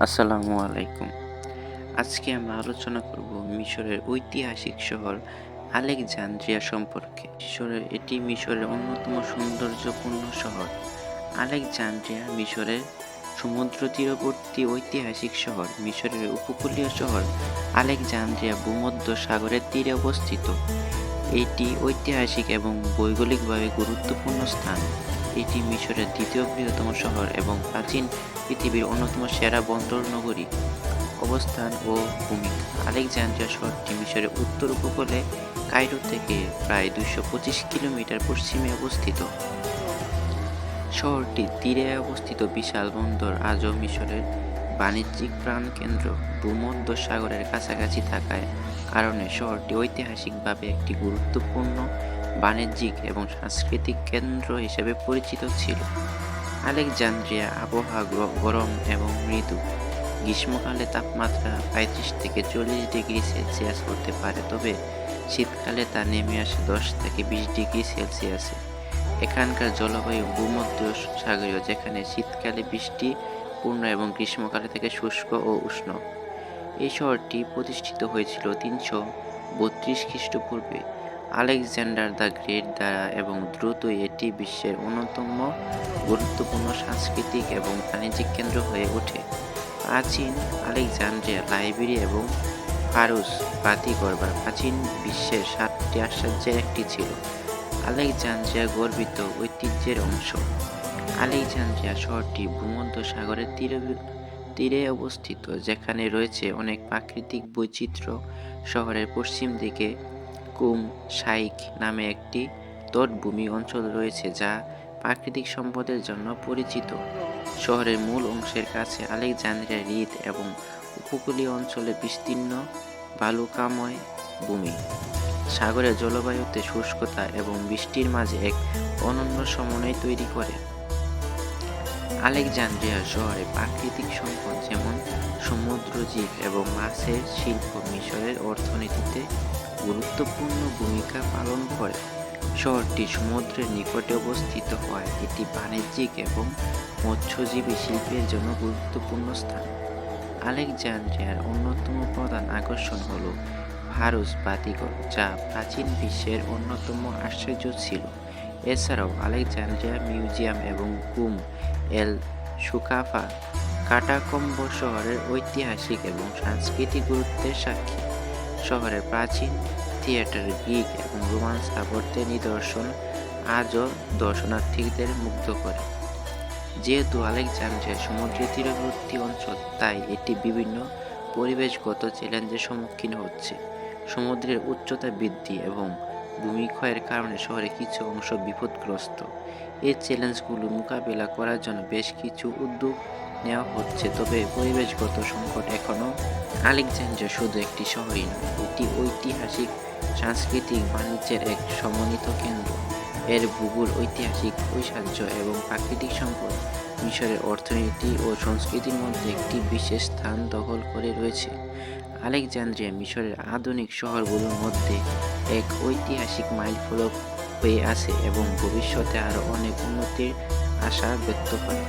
আসসালামু আলাইকুম। আজকে আমরা আলোচনা করব মিশরের ঐতিহাসিক শহর আলেকজান্দ্রিয়া সম্পর্কে। মিশরের এটি মিশরের অন্যতম সৌন্দর্যপূর্ণ শহর। আলেকজান্দ্রিয়া মিশরের সমুদ্র তীরবর্তী ঐতিহাসিক শহর। মিশরের উপকূলীয় শহর আলেকজান্দ্রিয়া ভূমধ্য সাগরের তীরে অবস্থিত। এটি ঐতিহাসিক এবং ভৌগোলিকভাবে গুরুত্বপূর্ণ স্থান। এটি মিশরের দ্বিতীয় বৃহত্তম শহর এবং প্রাচীন পৃথিবীর অন্যতম সেরা বন্দর নগরী অবস্থান ও ভূমিকা আলেকজান্দ্রিয়া শহরটি মিশরের উত্তর উপকূলে কায়রো থেকে প্রায় পঁচিশ কিলোমিটার পশ্চিমে অবস্থিত। শহরটি তীরে অবস্থিত বিশাল বন্দর আজও মিশরের বাণিজ্যিক প্রাণকেন্দ্র ভূমধ্য সাগরের কাছাকাছি থাকায় কারণে শহরটি ঐতিহাসিকভাবে একটি গুরুত্বপূর্ণ বাণিজ্যিক এবং সাংস্কৃতিক কেন্দ্র হিসেবে পরিচিত ছিল। আলেকজান্দ্রিয়া, আবহাওয়া গরম এবং মৃদু। গ্রীষ্মকালে তাপমাত্রা পঁয়ত্রিশ থেকে চল্লিশ ডিগ্রি সেলসিয়াস হতে পারে, তবে শীতকালে তা নেমে আসে দশ থেকে বিশ ডিগ্রি সেলসিয়াসে। এখানকার জলবায়ু ভূমধ্য সাগরীয় যেখানে শীতকালে বৃষ্টি, পূর্ণ এবং গ্রীষ্মকালে থেকে শুষ্ক ও উষ্ণ। এই শহরটি প্রতিষ্ঠিত হয়েছিল তিনশো বত্রিশ খ্রিস্টপূর্বে। আলেকজান্ডার দ্য গ্রেট দ্বারা এবং দ্রুতই এটি বিশ্বের অন্যতম গুরুত্বপূর্ণ সাংস্কৃতিক এবং বাণিজ্যিক কেন্দ্র হয়ে ওঠে। প্রাচীন আলেকজান্ড্রিয়া লাইব্রেরি এবং ফারুস বাতিঘর বা প্রাচীন বিশ্বের সাতটি আশ্চর্যের একটি ছিল। আলেকজান্দ্রিয়া গর্বিত ঐতিহ্যের অংশ। আলেকজান্দ্রিয়া শহরটি ভূমধ্য সাগরের তীরে তীরে অবস্থিত, যেখানে রয়েছে অনেক প্রাকৃতিক বৈচিত্র্য শহরের পশ্চিম দিকে কুম শাইক নামে একটি তটভূমি অঞ্চল রয়েছে যা প্রাকৃতিক সম্পদের জন্য পরিচিত। শহরের মূল অংশের কাছে আলেকজান্দ্রিয়া হ্রদ এবং উপকূলীয় অঞ্চলে বিস্তীর্ণ বালুকাময় ভূমি। সাগরের জলবায়ুতে শুষ্কতা এবং বৃষ্টির মাঝে এক অনন্য সমন্বয় তৈরি করে। আলেকজান্দ্রিয়া শহরে প্রাকৃতিক সম্পদ যেমন সমুদ্র জীব এবং মাছের শিল্প মিশরের অর্থনীতিতে গুরুত্বপূর্ণ ভূমিকা পালন করে। শহরটি সমুদ্রের নিকটে অবস্থিত হয় এটি বাণিজ্যিক এবং মৎস্যজীবী শিল্পের জন্য গুরুত্বপূর্ণ স্থান। আলেকজান্দ্রিয়ার অন্যতম প্রধান আকর্ষণ হল ফারুস বাতিঘর, যা প্রাচীন বিশ্বের অন্যতম আশ্চর্য ছিল। এছাড়াও আলেকজান্দ্রিয়া মিউজিয়াম এবং কুম এল সুকাফা কাটাকম্ব শহরের ঐতিহাসিক এবং সাংস্কৃতিক গুরুত্বের সাক্ষী। শহরের প্রাচীন থিয়েটার গ্রিক এবং রোমান স্থাপত্যের নিদর্শন আজও দর্শনার্থীদের মুগ্ধ করে। যেহেতু আলেকজান্দ্রিয়া সমুদ্রের তীরবর্তী অঞ্চল, তাই এটি বিভিন্ন পরিবেশগত চ্যালেঞ্জের সম্মুখীন হচ্ছে। সমুদ্রের উচ্চতা বৃদ্ধি এবং ভূমিক্ষয়ের কারণে শহরে কিছু অংশ বিপদগ্রস্ত। এই চ্যালেঞ্জগুলো মোকাবেলা করার জন্য বেশ কিছু উদ্যোগ নেওয়া হচ্ছে, তবে পরিবেশগত সংকট এখনও আলেকজান্দ্রিয়া শুধু একটি শহরই নয়, এটি ঐতিহাসিক, সাংস্কৃতিক বাণিজ্যের এক সমন্বিত কেন্দ্র। এর ভূগোল, ঐতিহাসিক ঐশ্বর্য এবং প্রাকৃতিক সম্পদ মিশরের অর্থনীতি ও সংস্কৃতির মধ্যে একটি বিশেষ স্থান দখল করে রয়েছে। আলেকজান্দ্রিয়া মিশরের আধুনিক শহরগুলোর মধ্যে এক ঐতিহাসিক মাইলফলক হয়ে আছে এবং ভবিষ্যতে আরও অনেক উন্নতির আশা ব্যক্ত করে।